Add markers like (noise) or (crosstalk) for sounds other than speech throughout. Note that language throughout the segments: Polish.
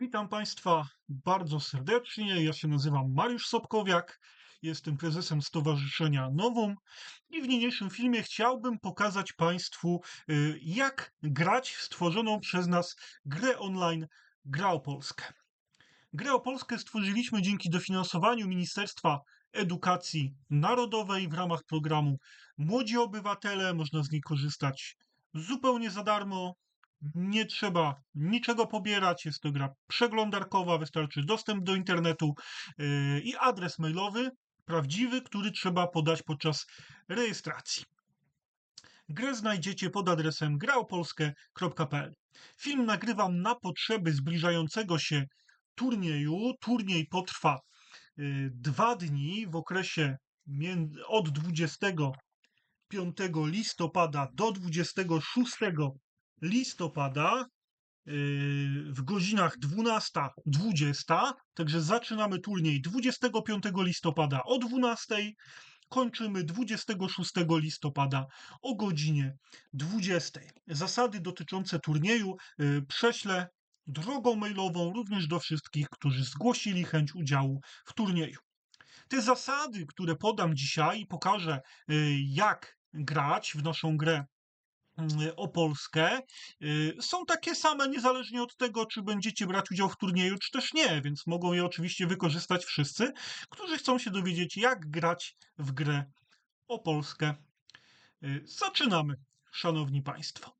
Witam Państwa bardzo serdecznie. Ja się nazywam Mariusz Sobkowiak. Jestem prezesem Stowarzyszenia Nowum i w niniejszym filmie chciałbym pokazać Państwu, y, jak grać w stworzoną przez nas grę online Gra o Polskę. Grę o Polskę stworzyliśmy dzięki dofinansowaniu Ministerstwa Edukacji Narodowej w ramach programu Młodzi Obywatele. Można z niej korzystać zupełnie za darmo. Nie trzeba niczego pobierać. Jest to gra przeglądarkowa, wystarczy dostęp do internetu yy, i adres mailowy prawdziwy, który trzeba podać podczas rejestracji. Grę znajdziecie pod adresem graopolskie.pl. Film nagrywam na potrzeby zbliżającego się turnieju. Turniej potrwa yy, dwa dni w okresie od 25 listopada do 26 listopada yy, w godzinach 12-20. Także zaczynamy turniej 25 listopada o 12. Kończymy 26 listopada o godzinie 20. Zasady dotyczące turnieju yy, prześlę drogą mailową również do wszystkich, którzy zgłosili chęć udziału w turnieju. Te zasady, które podam dzisiaj pokażę, yy, jak grać w naszą grę o Polskę są takie same, niezależnie od tego, czy będziecie brać udział w turnieju, czy też nie, więc mogą je oczywiście wykorzystać wszyscy, którzy chcą się dowiedzieć, jak grać w grę o Polskę. Zaczynamy, szanowni państwo.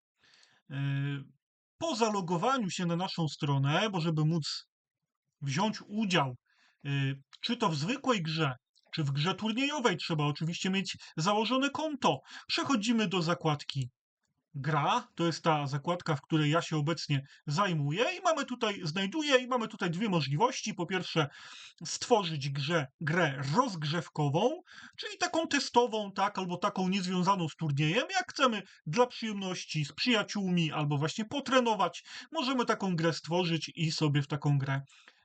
Po zalogowaniu się na naszą stronę, bo żeby móc wziąć udział, czy to w zwykłej grze, czy w grze turniejowej, trzeba oczywiście mieć założone konto. Przechodzimy do zakładki gra, to jest ta zakładka, w której ja się obecnie zajmuję i mamy tutaj, znajduję i mamy tutaj dwie możliwości. Po pierwsze stworzyć grę, grę rozgrzewkową, czyli taką testową, tak, albo taką niezwiązaną z turniejem. Jak chcemy dla przyjemności z przyjaciółmi albo właśnie potrenować, możemy taką grę stworzyć i sobie w taką grę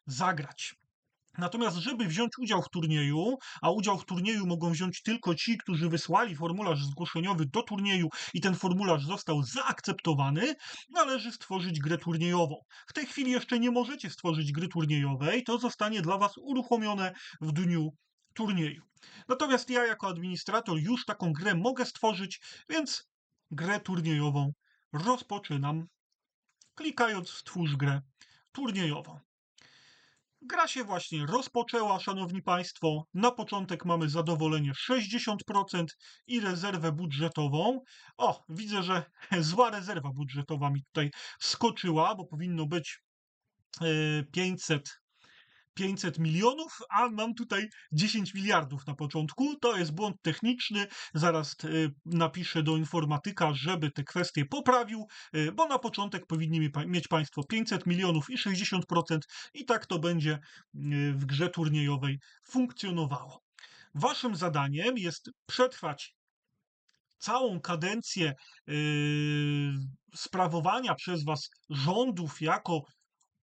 zagrać. Natomiast, żeby wziąć udział w turnieju, a udział w turnieju mogą wziąć tylko ci, którzy wysłali formularz zgłoszeniowy do turnieju i ten formularz został zaakceptowany, należy stworzyć grę turniejową. W tej chwili jeszcze nie możecie stworzyć gry turniejowej, to zostanie dla Was uruchomione w dniu turnieju. Natomiast ja jako administrator już taką grę mogę stworzyć, więc grę turniejową rozpoczynam klikając Stwórz grę turniejową. Gra się właśnie rozpoczęła, szanowni państwo. Na początek mamy zadowolenie 60% i rezerwę budżetową. O, widzę, że (laughs) zła rezerwa budżetowa mi tutaj skoczyła, bo powinno być 500 e, 500 milionów, a mam tutaj 10 miliardów na początku. To jest błąd techniczny. Zaraz y, napiszę do informatyka, żeby te kwestie poprawił, y, bo na początek powinni mieć Państwo 500 milionów i 60% i tak to będzie y, w grze turniejowej funkcjonowało. Waszym zadaniem jest przetrwać całą kadencję sprawowania przez Was rządów jako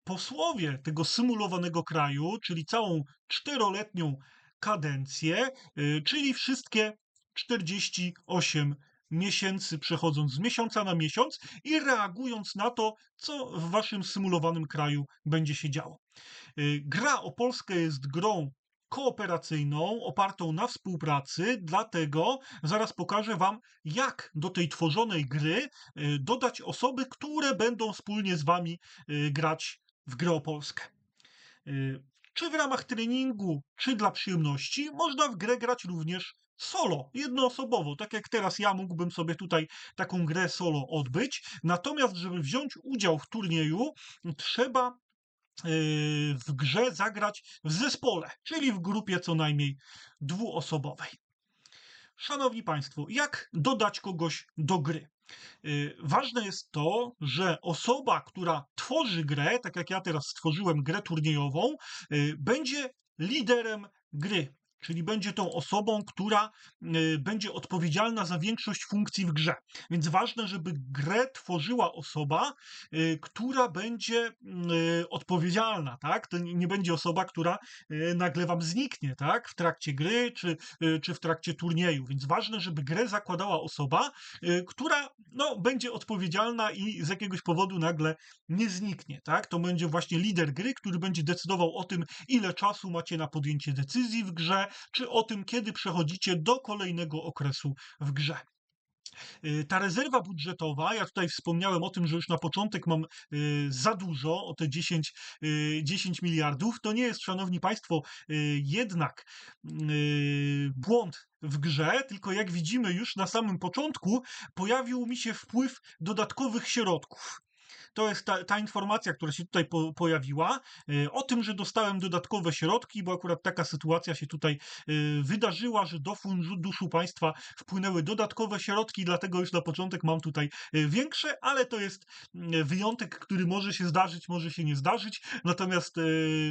posłowie tego symulowanego kraju, czyli całą czteroletnią kadencję, y, czyli wszystkie 48 miesięcy, przechodząc z miesiąca na miesiąc i reagując na to, co w waszym symulowanym kraju będzie się działo. Y, gra o Polskę jest grą kooperacyjną, opartą na współpracy, dlatego zaraz pokażę Wam, jak do tej tworzonej gry y, dodać osoby, które będą wspólnie z Wami grać w grę o Polskę. Y, czy w ramach treningu, czy dla przyjemności, można w grę grać również solo, jednoosobowo, tak jak teraz ja mógłbym sobie tutaj taką grę solo odbyć. Natomiast, żeby wziąć udział w turnieju, trzeba y, w grze zagrać w zespole, czyli w grupie co najmniej dwuosobowej. Szanowni Państwo, jak dodać kogoś do gry? Y, ważne jest to, że osoba, która tworzy grę, tak jak ja teraz stworzyłem grę turniejową, y, będzie liderem gry. Czyli będzie tą osobą, która y, będzie odpowiedzialna za większość funkcji w grze. Więc ważne, żeby grę tworzyła osoba, y, która będzie y, odpowiedzialna, tak? To nie będzie osoba, która nagle wam zniknie, tak? W trakcie gry czy, czy w trakcie turnieju. Więc ważne, żeby grę zakładała osoba, która no, będzie odpowiedzialna i z jakiegoś powodu nagle nie zniknie, tak? To będzie właśnie lider gry, który będzie decydował o tym, ile czasu macie na podjęcie decyzji w grze, czy o tym, kiedy przechodzicie do kolejnego okresu w grze. Y, Ta rezerwa budżetowa, ja tutaj wspomniałem o tym, że już na początek mam y, za dużo, o te 10, y, 10 miliardów. To nie jest, szanowni państwo, y, jednak y, błąd w grze, tylko jak widzimy już na samym początku, pojawił mi się wpływ dodatkowych środków. To jest ta, ta informacja, która się tutaj po, pojawiła, y, o tym, że dostałem dodatkowe środki, bo akurat taka sytuacja się tutaj y, wydarzyła, że do funduszu państwa wpłynęły dodatkowe środki, dlatego już na początek mam tutaj y, większe, ale to jest wyjątek, który może się zdarzyć, może się nie zdarzyć. Natomiast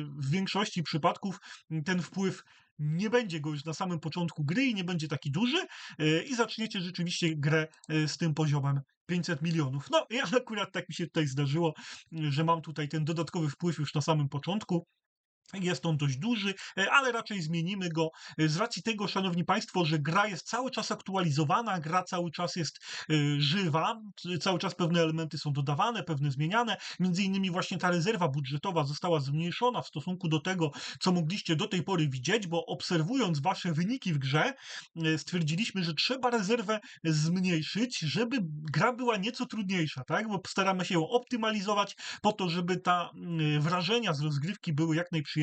w większości przypadków ten wpływ nie będzie go już na samym początku gry i nie będzie taki duży y, i zaczniecie rzeczywiście grę y, z tym poziomem 500 milionów. No, ja (laughs) akurat tak mi się tutaj zdarzyło, y, że mam tutaj ten dodatkowy wpływ już na samym początku. Jest on dość duży, e, ale raczej zmienimy go e, z racji tego, szanowni państwo, że gra jest cały czas aktualizowana, gra cały czas jest e, żywa, cały czas pewne elementy są dodawane, pewne zmieniane. Między innymi właśnie ta rezerwa budżetowa została zmniejszona w stosunku do tego, co mogliście do tej pory widzieć, bo obserwując wasze wyniki w grze, stwierdziliśmy, że trzeba rezerwę zmniejszyć, żeby gra była nieco trudniejsza, tak? Bo staramy się ją optymalizować po to, żeby ta wrażenia z rozgrywki były jak najprzyjemniejsze.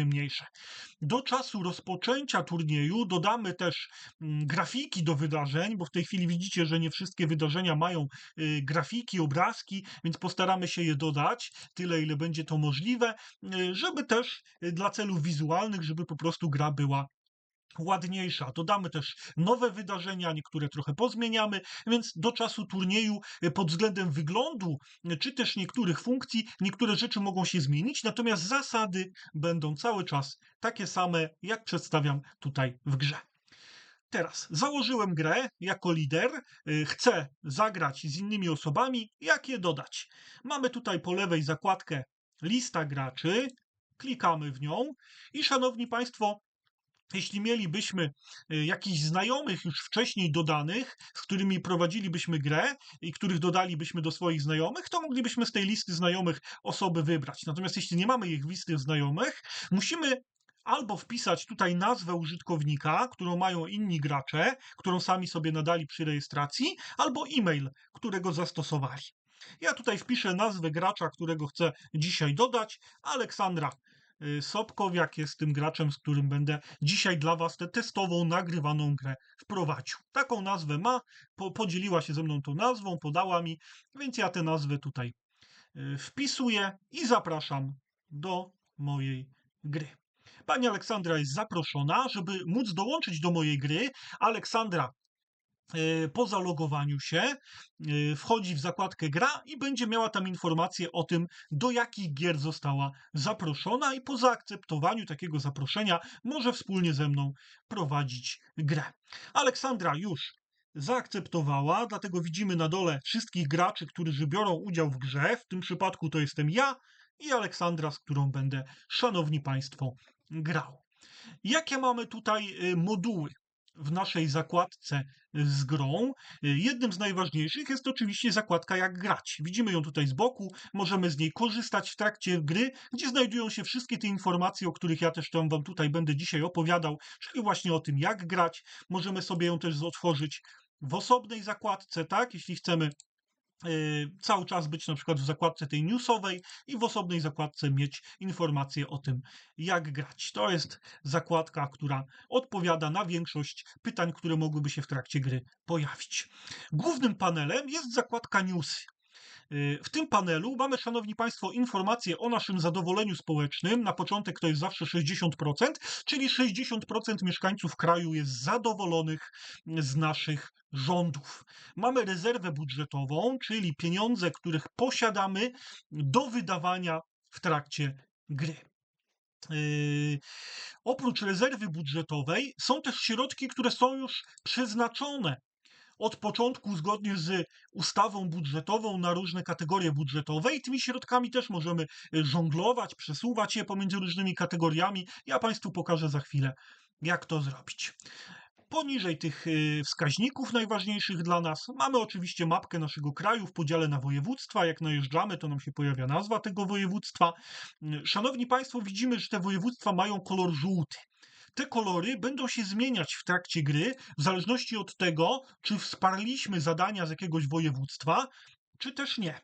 Do czasu rozpoczęcia turnieju dodamy też mm, grafiki do wydarzeń, bo w tej chwili widzicie, że nie wszystkie wydarzenia mają y, grafiki, obrazki, więc postaramy się je dodać, tyle ile będzie to możliwe, y, żeby też y, dla celów wizualnych, żeby po prostu gra była ładniejsza. Dodamy też nowe wydarzenia, niektóre trochę pozmieniamy, więc do czasu turnieju y, pod względem wyglądu, y, czy też niektórych funkcji, niektóre rzeczy mogą się zmienić, natomiast zasady będą cały czas takie same, jak przedstawiam tutaj w grze. Teraz założyłem grę jako lider, y, chcę zagrać z innymi osobami, jak je dodać? Mamy tutaj po lewej zakładkę lista graczy, klikamy w nią i szanowni państwo, jeśli mielibyśmy y, jakichś znajomych już wcześniej dodanych, z którymi prowadzilibyśmy grę i których dodalibyśmy do swoich znajomych, to moglibyśmy z tej listy znajomych osoby wybrać. Natomiast jeśli nie mamy ich w listy znajomych, musimy albo wpisać tutaj nazwę użytkownika, którą mają inni gracze, którą sami sobie nadali przy rejestracji, albo e-mail, którego zastosowali. Ja tutaj wpiszę nazwę gracza, którego chcę dzisiaj dodać, Aleksandra Sobkowiak jest tym graczem, z którym będę dzisiaj dla Was tę testową, nagrywaną grę wprowadził. Taką nazwę ma, po, podzieliła się ze mną tą nazwą, podała mi, więc ja tę nazwę tutaj y, wpisuję i zapraszam do mojej gry. Pani Aleksandra jest zaproszona, żeby móc dołączyć do mojej gry. Aleksandra po zalogowaniu się e, wchodzi w zakładkę gra i będzie miała tam informację o tym, do jakich gier została zaproszona i po zaakceptowaniu takiego zaproszenia może wspólnie ze mną prowadzić grę. Aleksandra już zaakceptowała, dlatego widzimy na dole wszystkich graczy, którzy biorą udział w grze. W tym przypadku to jestem ja i Aleksandra, z którą będę, szanowni państwo, grał. Jakie mamy tutaj y, moduły w naszej zakładce y, z grą? Y, Jednym z najważniejszych jest oczywiście zakładka jak grać. Widzimy ją tutaj z boku, możemy z niej korzystać w trakcie gry, gdzie znajdują się wszystkie te informacje, o których ja też tam wam tutaj będę dzisiaj opowiadał, czyli właśnie o tym jak grać. Możemy sobie ją też otworzyć w osobnej zakładce, tak? Jeśli chcemy cały czas być na przykład w zakładce tej newsowej i w osobnej zakładce mieć informacje o tym, jak grać. To jest zakładka, która odpowiada na większość pytań, które mogłyby się w trakcie gry pojawić. Głównym panelem jest zakładka newsy. Y, W tym panelu mamy, szanowni państwo, informacje o naszym zadowoleniu społecznym. Na początek to jest zawsze 60%, czyli 60% mieszkańców kraju jest zadowolonych z naszych rządów. Mamy rezerwę budżetową, czyli pieniądze, których posiadamy do wydawania w trakcie gry. Yy, oprócz rezerwy budżetowej są też środki, które są już przeznaczone od początku zgodnie z ustawą budżetową na różne kategorie budżetowe i tymi środkami też możemy y, żonglować, przesuwać je pomiędzy różnymi kategoriami. Ja Państwu pokażę za chwilę, jak to zrobić. Poniżej tych y, wskaźników najważniejszych dla nas mamy oczywiście mapkę naszego kraju w podziale na województwa. Jak najeżdżamy, to nam się pojawia nazwa tego województwa. Y, Szanowni Państwo, widzimy, że te województwa mają kolor żółty. Te kolory będą się zmieniać w trakcie gry, w zależności od tego, czy wsparliśmy zadania z jakiegoś województwa, czy też nie.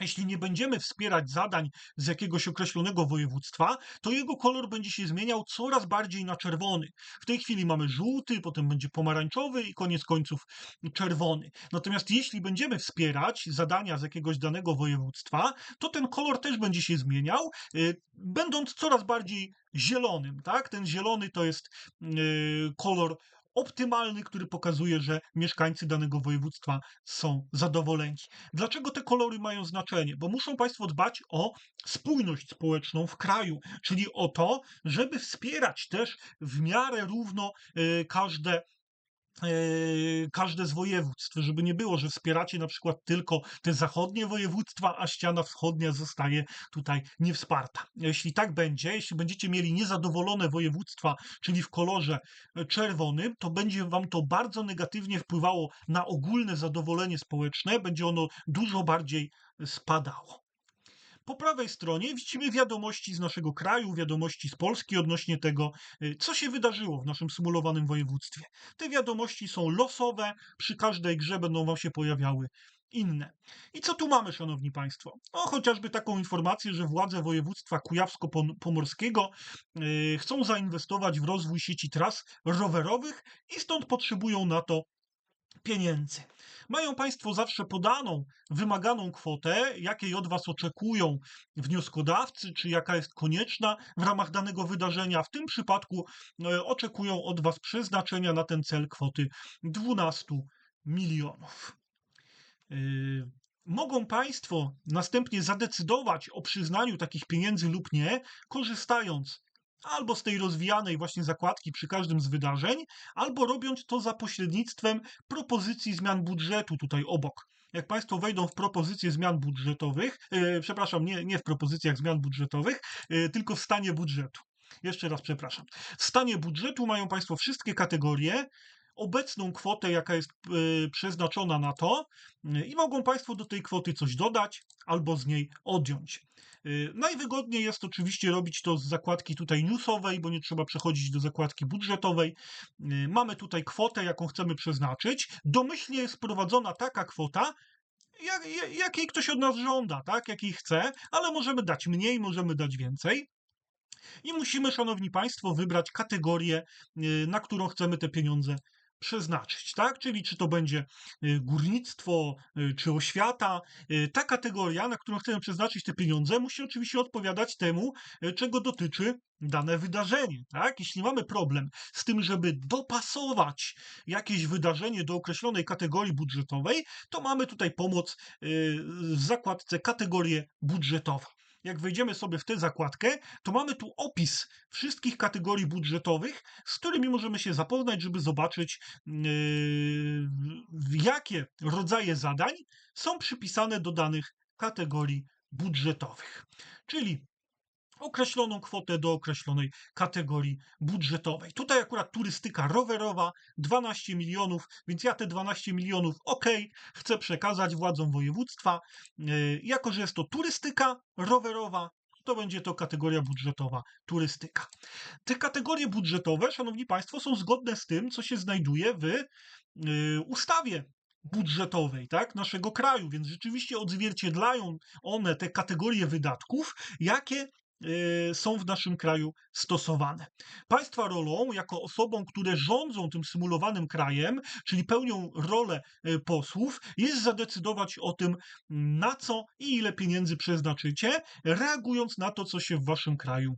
Jeśli nie będziemy wspierać zadań z jakiegoś określonego województwa, to jego kolor będzie się zmieniał coraz bardziej na czerwony. W tej chwili mamy żółty, potem będzie pomarańczowy i koniec końców czerwony. Natomiast jeśli będziemy wspierać zadania z jakiegoś danego województwa, to ten kolor też będzie się zmieniał, y, będąc coraz bardziej zielonym. Tak? Ten zielony to jest y, kolor optymalny, który pokazuje, że mieszkańcy danego województwa są zadowoleni. Dlaczego te kolory mają znaczenie? Bo muszą Państwo dbać o spójność społeczną w kraju, czyli o to, żeby wspierać też w miarę równo y, każde każde z województw, żeby nie było, że wspieracie na przykład tylko te zachodnie województwa, a ściana wschodnia zostaje tutaj niewsparta. Jeśli tak będzie, jeśli będziecie mieli niezadowolone województwa, czyli w kolorze e, czerwonym, to będzie wam to bardzo negatywnie wpływało na ogólne zadowolenie społeczne, będzie ono dużo bardziej spadało. Po prawej stronie widzimy wiadomości z naszego kraju, wiadomości z Polski odnośnie tego, y, co się wydarzyło w naszym symulowanym województwie. Te wiadomości są losowe, przy każdej grze będą Wam się pojawiały inne. I co tu mamy, Szanowni Państwo? No, chociażby taką informację, że władze województwa kujawsko-pomorskiego yy, chcą zainwestować w rozwój sieci tras rowerowych i stąd potrzebują na to pieniędzy. Mają Państwo zawsze podaną, wymaganą kwotę, jakiej od Was oczekują wnioskodawcy, czy jaka jest konieczna w ramach danego wydarzenia. W tym przypadku e, oczekują od Was przeznaczenia na ten cel kwoty 12 milionów. E, mogą Państwo następnie zadecydować o przyznaniu takich pieniędzy lub nie, korzystając albo z tej rozwijanej właśnie zakładki przy każdym z wydarzeń, albo robiąc to za pośrednictwem propozycji zmian budżetu tutaj obok. Jak Państwo wejdą w propozycje zmian budżetowych, yy, przepraszam, nie, nie w propozycjach zmian budżetowych, yy, tylko w stanie budżetu. Jeszcze raz przepraszam. W stanie budżetu mają Państwo wszystkie kategorie, obecną kwotę, jaka jest y, przeznaczona na to, y, i mogą Państwo do tej kwoty coś dodać albo z niej odjąć. Y, najwygodniej jest oczywiście robić to z zakładki tutaj newsowej, bo nie trzeba przechodzić do zakładki budżetowej. Mamy tutaj kwotę, jaką chcemy przeznaczyć. Domyślnie jest wprowadzona taka kwota, jak, jakiej ktoś od nas żąda, tak? Jakiej chce, ale możemy dać mniej, możemy dać więcej. I musimy, szanowni państwo, wybrać kategorię, na którą chcemy te pieniądze przeznaczyć, tak? Czyli czy to będzie y, górnictwo, y, czy oświata. Y, ta kategoria, na którą chcemy przeznaczyć te pieniądze, musi oczywiście odpowiadać temu, czego dotyczy dane wydarzenie, tak? Jeśli mamy problem z tym, żeby dopasować jakieś wydarzenie do określonej kategorii budżetowej, to mamy tutaj pomoc w zakładce kategorie budżetowe jak wejdziemy sobie w tę zakładkę, to mamy tu opis wszystkich kategorii budżetowych, z którymi możemy się zapoznać, żeby zobaczyć, yy, jakie rodzaje zadań są przypisane do danych kategorii budżetowych. Czyli określoną kwotę do określonej kategorii budżetowej. Tutaj akurat turystyka rowerowa 12 milionów, więc ja te 12 milionów ok, chcę przekazać władzom województwa. E, jako, że jest to turystyka rowerowa, to będzie to kategoria budżetowa turystyka. Te kategorie budżetowe, szanowni państwo, są zgodne z tym, co się znajduje w e, ustawie budżetowej tak, naszego kraju, więc rzeczywiście odzwierciedlają one te kategorie wydatków, jakie są w naszym kraju stosowane. Państwa rolą, jako osobom, które rządzą tym symulowanym krajem, czyli pełnią rolę y, posłów, jest zadecydować o tym, na co i ile pieniędzy przeznaczycie, reagując na to, co się w waszym kraju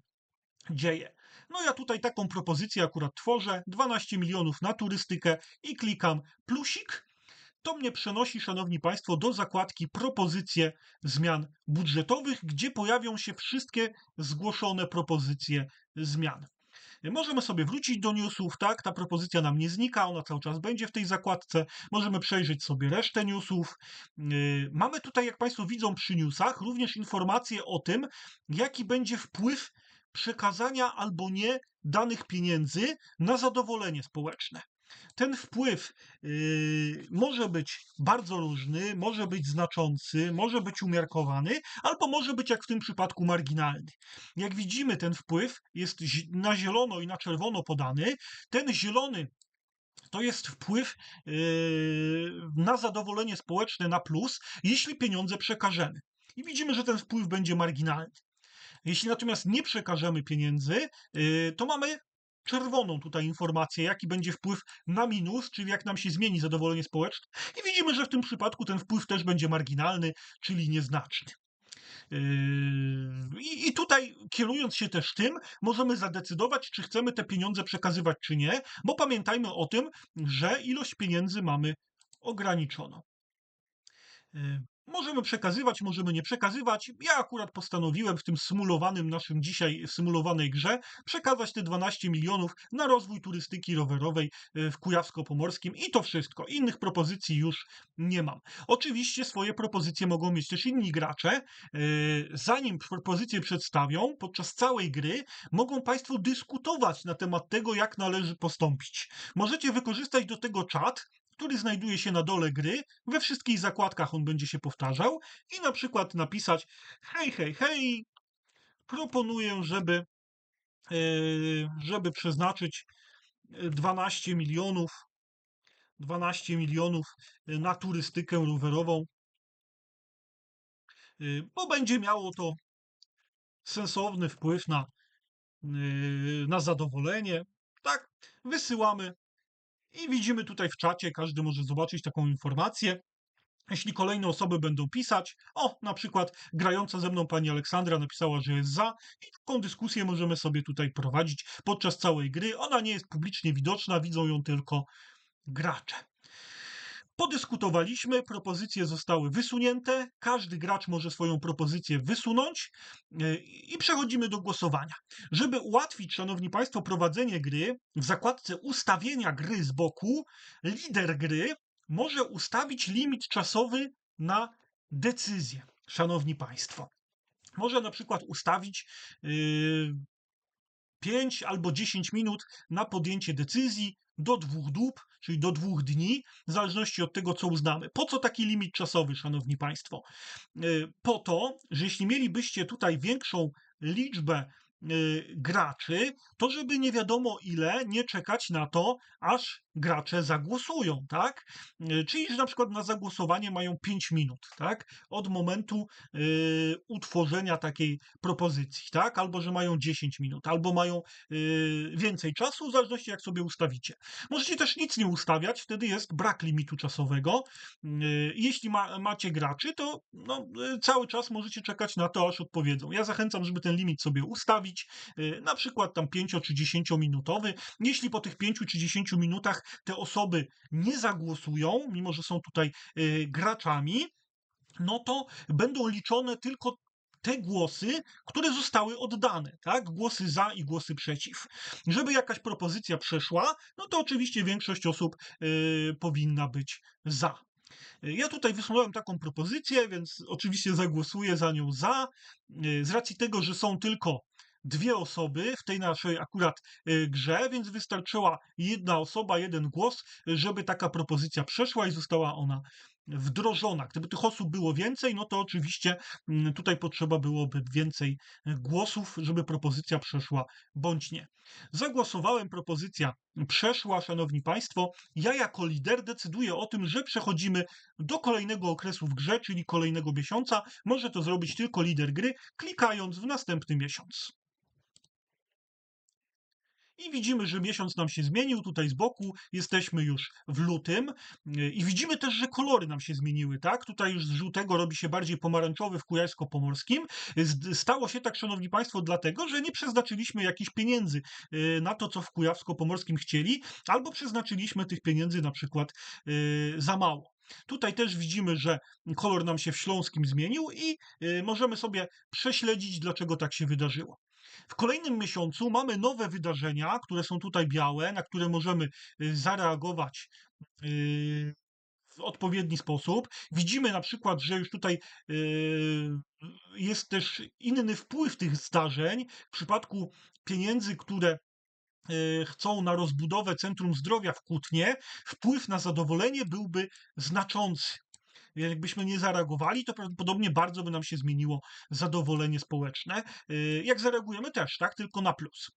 dzieje. No ja tutaj taką propozycję akurat tworzę, 12 milionów na turystykę i klikam plusik to mnie przenosi, szanowni państwo, do zakładki propozycje zmian budżetowych, gdzie pojawią się wszystkie zgłoszone propozycje zmian. Możemy sobie wrócić do newsów, tak? Ta propozycja nam nie znika, ona cały czas będzie w tej zakładce. Możemy przejrzeć sobie resztę newsów. Yy, mamy tutaj, jak Państwo widzą przy newsach, również informacje o tym, jaki będzie wpływ przekazania albo nie danych pieniędzy na zadowolenie społeczne. Ten wpływ yy, może być bardzo różny, może być znaczący, może być umiarkowany, albo może być, jak w tym przypadku, marginalny. Jak widzimy, ten wpływ jest na zielono i na czerwono podany. Ten zielony to jest wpływ yy, na zadowolenie społeczne na plus, jeśli pieniądze przekażemy. I widzimy, że ten wpływ będzie marginalny. Jeśli natomiast nie przekażemy pieniędzy, yy, to mamy czerwoną tutaj informację, jaki będzie wpływ na minus, czyli jak nam się zmieni zadowolenie społeczne. I widzimy, że w tym przypadku ten wpływ też będzie marginalny, czyli nieznaczny. Yy, I, tutaj, kierując się też tym, możemy zadecydować, czy chcemy te pieniądze przekazywać, czy nie, bo pamiętajmy o tym, że ilość pieniędzy mamy ograniczoną. Możemy przekazywać, możemy nie przekazywać. Ja akurat postanowiłem w tym symulowanym naszym dzisiaj symulowanej grze przekazać te 12 milionów na rozwój turystyki rowerowej e, w Kujawsko-Pomorskim i to wszystko. Innych propozycji już nie mam. Oczywiście swoje propozycje mogą mieć też inni gracze. E, zanim propozycje przedstawią, podczas całej gry mogą Państwo dyskutować na temat tego, jak należy postąpić. Możecie wykorzystać do tego czat, który znajduje się na dole gry. We wszystkich zakładkach on będzie się powtarzał i na przykład napisać hej, hej, hej, proponuję, żeby, e, żeby przeznaczyć 12 milionów 12 milionów na turystykę rowerową, e, bo będzie miało to sensowny wpływ na, e, na zadowolenie. Tak, wysyłamy i widzimy tutaj w czacie, każdy może zobaczyć taką informację. Jeśli kolejne osoby będą pisać, o, na przykład grająca ze mną pani Aleksandra napisała, że jest za, i taką dyskusję możemy sobie tutaj prowadzić podczas całej gry. Ona nie jest publicznie widoczna, widzą ją tylko gracze. Podyskutowaliśmy, propozycje zostały wysunięte, każdy gracz może swoją propozycję wysunąć e, i przechodzimy do głosowania. Żeby ułatwić, szanowni państwo, prowadzenie gry, w zakładce ustawienia gry z boku, lider gry może ustawić limit czasowy na decyzję, szanowni państwo. Może na przykład ustawić yy, 5 albo 10 minut na podjęcie decyzji, do dwóch dób, czyli do dwóch dni, w zależności od tego, co uznamy. Po co taki limit czasowy, szanowni państwo? E, po to, że jeśli mielibyście tutaj większą liczbę Y, graczy, to żeby nie wiadomo ile nie czekać na to, aż gracze zagłosują, tak? Y, czyli, że na przykład na zagłosowanie mają 5 minut, tak? Od momentu y, utworzenia takiej propozycji, tak? Albo, że mają 10 minut, albo mają y, więcej czasu, w zależności jak sobie ustawicie. Możecie też nic nie ustawiać, wtedy jest brak limitu czasowego. Y, jeśli ma, macie graczy, to no, y, cały czas możecie czekać na to, aż odpowiedzą. Ja zachęcam, żeby ten limit sobie ustawić, Y, na przykład tam 5 czy 10 minutowy. Jeśli po tych 5 czy 10 minutach te osoby nie zagłosują, mimo że są tutaj y, graczami, no to będą liczone tylko te głosy, które zostały oddane, tak? Głosy za i głosy przeciw. Żeby jakaś propozycja przeszła, no to oczywiście większość osób yy, powinna być za. Ja tutaj wysłałem taką propozycję, więc oczywiście zagłosuję za nią za. Z racji tego, że są tylko dwie osoby w tej naszej akurat y, grze, więc wystarczyła jedna osoba, jeden głos, żeby taka propozycja przeszła i została ona wdrożona. Gdyby tych osób było więcej, no to oczywiście mm, tutaj potrzeba byłoby więcej głosów, żeby propozycja przeszła bądź nie. Zagłosowałem, propozycja przeszła, szanowni państwo. Ja jako lider decyduję o tym, że przechodzimy do kolejnego okresu w grze, czyli kolejnego miesiąca. Może to zrobić tylko lider gry, klikając w następny miesiąc. I widzimy, że miesiąc nam się zmienił. Tutaj z boku jesteśmy już w lutym. I widzimy też, że kolory nam się zmieniły, tak? Tutaj już z żółtego robi się bardziej pomarańczowy w Kujawsko-Pomorskim. Stało się tak, szanowni państwo, dlatego, że nie przeznaczyliśmy jakichś pieniędzy y, na to, co w Kujawsko-Pomorskim chcieli, albo przeznaczyliśmy tych pieniędzy na przykład y, za mało. Tutaj też widzimy, że kolor nam się w śląskim zmienił i y, możemy sobie prześledzić, dlaczego tak się wydarzyło. W kolejnym miesiącu mamy nowe wydarzenia, które są tutaj białe, na które możemy y, zareagować y, w odpowiedni sposób. Widzimy na przykład, że już tutaj y, jest też inny wpływ tych zdarzeń. W przypadku pieniędzy, które chcą na rozbudowę Centrum Zdrowia w Kutnie, wpływ na zadowolenie byłby znaczący. Jakbyśmy nie zareagowali, to prawdopodobnie bardzo by nam się zmieniło zadowolenie społeczne. Y, Jak zareagujemy też, tak? Tylko na plus.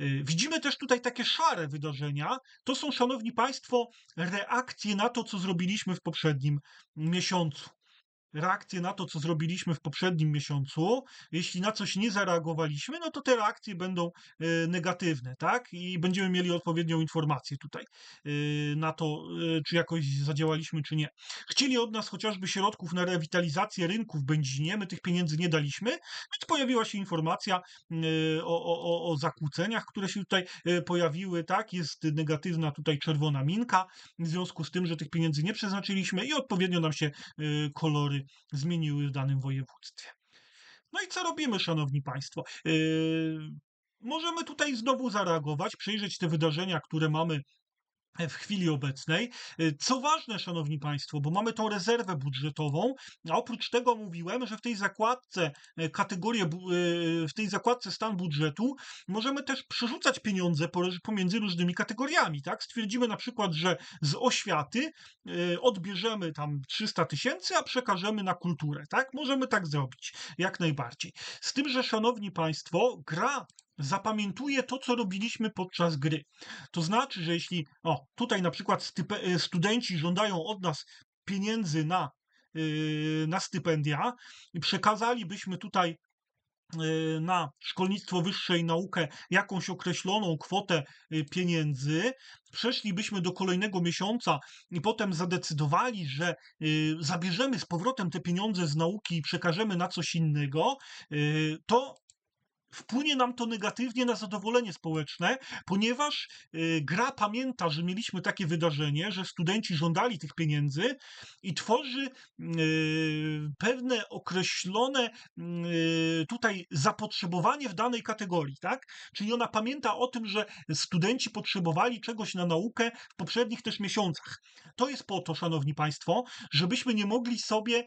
Y, Widzimy też tutaj takie szare wydarzenia. To są, szanowni państwo, reakcje na to, co zrobiliśmy w poprzednim miesiącu. Reakcje na to, co zrobiliśmy w poprzednim miesiącu. Jeśli na coś nie zareagowaliśmy, no to te reakcje będą y, negatywne, tak? I będziemy mieli odpowiednią informację tutaj y, na to, y, czy jakoś zadziałaliśmy, czy nie. Chcieli od nas chociażby środków na rewitalizację rynku w Będzinie, my tych pieniędzy nie daliśmy, więc pojawiła się informacja o, o, o- zakłóceniach, które się tutaj pojawiły, tak? Jest negatywna tutaj czerwona minka, w związku z tym, że tych pieniędzy nie przeznaczyliśmy i odpowiednio nam się kolory zmieniły w danym województwie. No i co robimy, szanowni państwo? Yy, możemy tutaj znowu zareagować, przejrzeć te wydarzenia, które mamy w chwili obecnej. Y, Co ważne, szanowni państwo, bo mamy tą rezerwę budżetową, a oprócz tego mówiłem, że w tej zakładce y, kategorie, y, w tej zakładce stan budżetu możemy też przerzucać pieniądze po- pomiędzy różnymi kategoriami, tak? Stwierdzimy na przykład, że z oświaty odbierzemy tam 300 tysięcy, a przekażemy na kulturę, tak? Możemy tak zrobić, jak najbardziej. Z tym, że szanowni państwo, gra zapamiętuje to, co robiliśmy podczas gry. To znaczy, że jeśli, o, tutaj na przykład e, studenci żądają od nas pieniędzy na, yy, na stypendia przekazalibyśmy tutaj yy, na szkolnictwo wyższe i naukę jakąś określoną kwotę pieniędzy, przeszlibyśmy do kolejnego miesiąca i potem zadecydowali, że zabierzemy z powrotem te pieniądze z nauki i przekażemy na coś innego, to wpłynie nam to negatywnie na zadowolenie społeczne, ponieważ y, gra pamięta, że mieliśmy takie wydarzenie, że studenci żądali tych pieniędzy i tworzy y, pewne określone y, tutaj zapotrzebowanie w danej kategorii, tak? Czyli ona pamięta o tym, że studenci potrzebowali czegoś na naukę w poprzednich też miesiącach. To jest po to, szanowni państwo, żebyśmy nie mogli sobie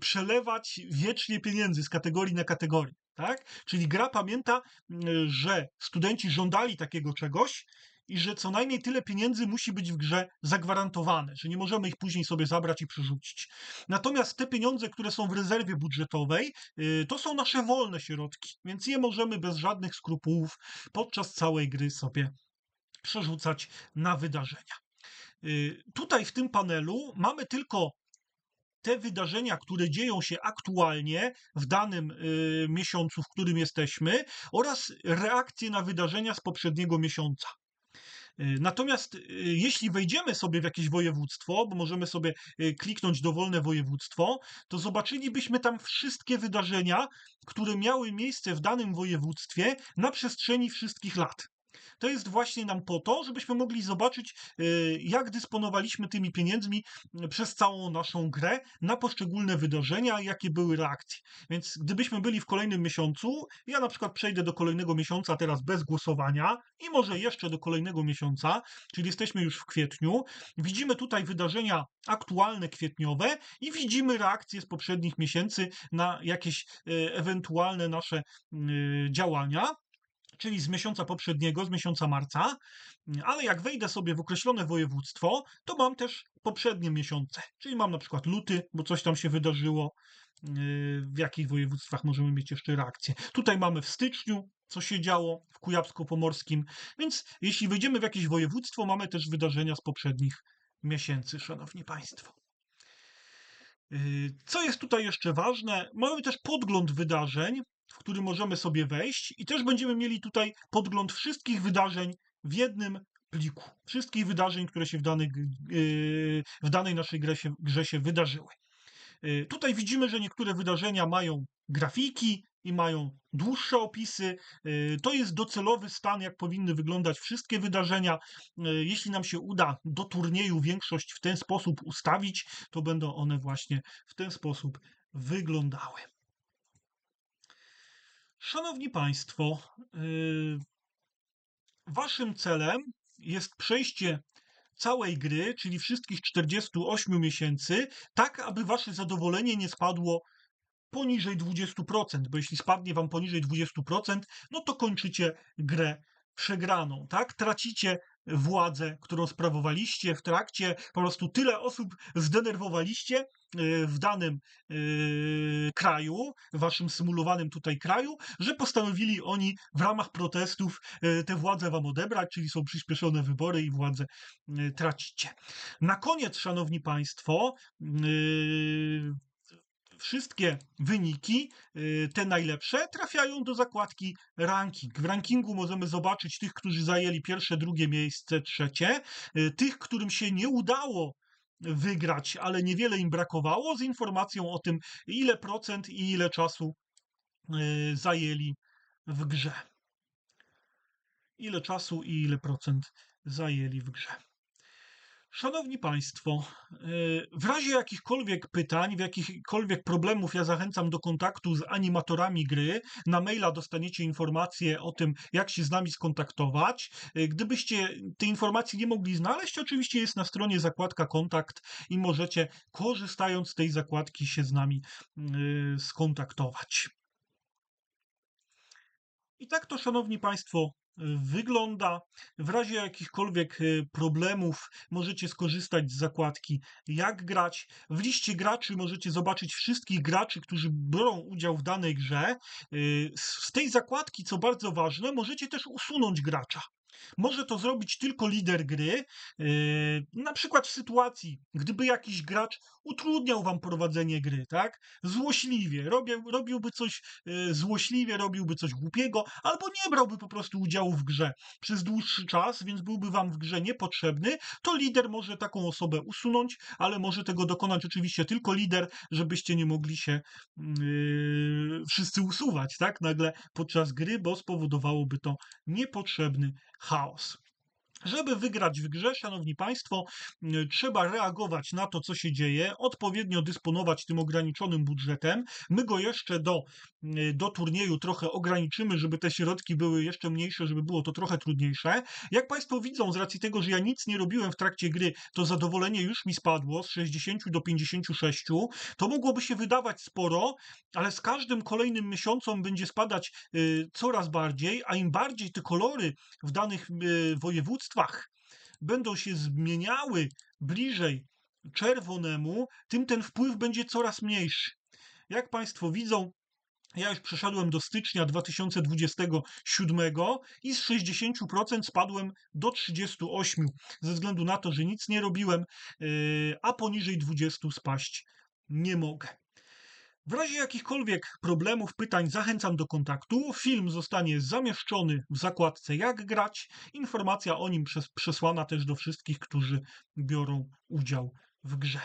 przelewać wiecznie pieniędzy z kategorii na kategorię. Tak? Czyli gra pamięta, y, że studenci żądali takiego czegoś i że co najmniej tyle pieniędzy musi być w grze zagwarantowane, że nie możemy ich później sobie zabrać i przerzucić. Natomiast te pieniądze, które są w rezerwie budżetowej, y, to są nasze wolne środki, więc je możemy bez żadnych skrupułów podczas całej gry sobie przerzucać na wydarzenia. Y, Tutaj w tym panelu mamy tylko te wydarzenia, które dzieją się aktualnie w danym y, miesiącu, w którym jesteśmy, oraz reakcje na wydarzenia z poprzedniego miesiąca. Y, Natomiast y, jeśli wejdziemy sobie w jakieś województwo, bo możemy sobie y, kliknąć dowolne województwo, to zobaczylibyśmy tam wszystkie wydarzenia, które miały miejsce w danym województwie na przestrzeni wszystkich lat. To jest właśnie nam po to, żebyśmy mogli zobaczyć, y, jak dysponowaliśmy tymi pieniędzmi y, przez całą naszą grę na poszczególne wydarzenia, jakie były reakcje. Więc gdybyśmy byli w kolejnym miesiącu, ja na przykład przejdę do kolejnego miesiąca teraz bez głosowania i może jeszcze do kolejnego miesiąca, czyli jesteśmy już w kwietniu. Widzimy tutaj wydarzenia aktualne kwietniowe i widzimy reakcje z poprzednich miesięcy na jakieś y, ewentualne nasze działania czyli z miesiąca poprzedniego, z miesiąca marca, ale jak wejdę sobie w określone województwo, to mam też poprzednie miesiące, czyli mam na przykład luty, bo coś tam się wydarzyło, yy, w jakich województwach możemy mieć jeszcze reakcję. Tutaj mamy w styczniu, co się działo w Kujawsko-Pomorskim, więc jeśli wejdziemy w jakieś województwo, mamy też wydarzenia z poprzednich miesięcy, szanowni państwo. Yy, Co jest tutaj jeszcze ważne? Mamy też podgląd wydarzeń, w który możemy sobie wejść i też będziemy mieli tutaj podgląd wszystkich wydarzeń w jednym pliku. Wszystkich wydarzeń, które się w danej, yy, w danej naszej grze się, grze się wydarzyły. Yy, Tutaj widzimy, że niektóre wydarzenia mają grafiki, i mają dłuższe opisy. Y, To jest docelowy stan, jak powinny wyglądać wszystkie wydarzenia. Y, Jeśli nam się uda do turnieju większość w ten sposób ustawić, to będą one właśnie w ten sposób wyglądały. Szanowni Państwo, y, Waszym celem jest przejście całej gry, czyli wszystkich 48 miesięcy, tak aby Wasze zadowolenie nie spadło poniżej 20%, bo jeśli spadnie Wam poniżej 20%, no to kończycie grę przegraną, tak? Tracicie władzę, którą sprawowaliście w trakcie, po prostu tyle osób zdenerwowaliście y, w danym y, kraju, waszym symulowanym tutaj kraju, że postanowili oni w ramach protestów y, tę władzę wam odebrać, czyli są przyspieszone wybory i władzę tracicie. Na koniec, szanowni państwo, wszystkie wyniki, y, te najlepsze, trafiają do zakładki ranking. W rankingu możemy zobaczyć tych, którzy zajęli pierwsze, drugie miejsce, trzecie, y, tych, którym się nie udało wygrać, ale niewiele im brakowało, z informacją o tym, ile procent i ile czasu y, zajęli w grze. Ile czasu i ile procent zajęli w grze. Szanowni Państwo, y, w razie jakichkolwiek pytań, w jakichkolwiek problemów, ja zachęcam do kontaktu z animatorami gry. Na maila dostaniecie informacje o tym, jak się z nami skontaktować. Y, Gdybyście te informacje nie mogli znaleźć, oczywiście jest na stronie zakładka kontakt i możecie, korzystając z tej zakładki, się z nami y, skontaktować. I tak to, Szanowni Państwo, wygląda. W razie jakichkolwiek y, problemów możecie skorzystać z zakładki Jak grać. W liście graczy możecie zobaczyć wszystkich graczy, którzy biorą udział w danej grze. Y, Z z tej zakładki, co bardzo ważne, możecie też usunąć gracza. Może to zrobić tylko lider gry, yy, na przykład w sytuacji, gdyby jakiś gracz utrudniał wam prowadzenie gry, tak? Złośliwie, robił, robiłby coś yy, złośliwie, robiłby coś głupiego, albo nie brałby po prostu udziału w grze przez dłuższy czas, więc byłby wam w grze niepotrzebny, to lider może taką osobę usunąć, ale może tego dokonać oczywiście tylko lider, żebyście nie mogli się yy, wszyscy usuwać, tak? Nagle podczas gry, bo spowodowałoby to niepotrzebny house. Żeby wygrać w grze, szanowni państwo, y, trzeba reagować na to, co się dzieje, odpowiednio dysponować tym ograniczonym budżetem. My go jeszcze do, y, do turnieju trochę ograniczymy, żeby te środki były jeszcze mniejsze, żeby było to trochę trudniejsze. Jak państwo widzą, z racji tego, że ja nic nie robiłem w trakcie gry, to zadowolenie już mi spadło z 60 do 56. To mogłoby się wydawać sporo, ale z każdym kolejnym miesiącem będzie spadać y, coraz bardziej, a im bardziej te kolory w danych y, województwach będą się zmieniały bliżej czerwonemu, tym ten wpływ będzie coraz mniejszy. Jak Państwo widzą, ja już przeszedłem do stycznia 2027 i z 60% spadłem do 38%, ze względu na to, że nic nie robiłem, yy, a poniżej 20% spaść nie mogę. W razie jakichkolwiek problemów, pytań zachęcam do kontaktu. Film zostanie zamieszczony w zakładce Jak grać. Informacja o nim przes- przesłana też do wszystkich, którzy biorą udział w grze.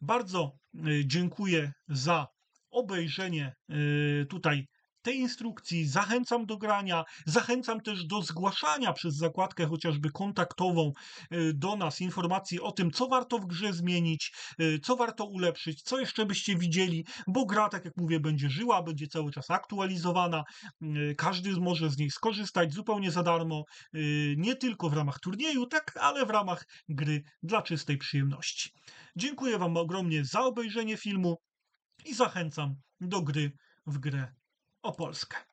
Bardzo y, dziękuję za obejrzenie y, tutaj tej instrukcji. Zachęcam do grania, zachęcam też do zgłaszania przez zakładkę chociażby kontaktową y, do nas informacji o tym, co warto w grze zmienić, y, co warto ulepszyć, co jeszcze byście widzieli, bo gra, tak jak mówię, będzie żyła, będzie cały czas aktualizowana. y, Każdy może z niej skorzystać zupełnie za darmo, nie tylko w ramach turnieju, tak, ale w ramach gry dla czystej przyjemności. Dziękuję Wam ogromnie za obejrzenie filmu i zachęcam do gry w grę o Polskę.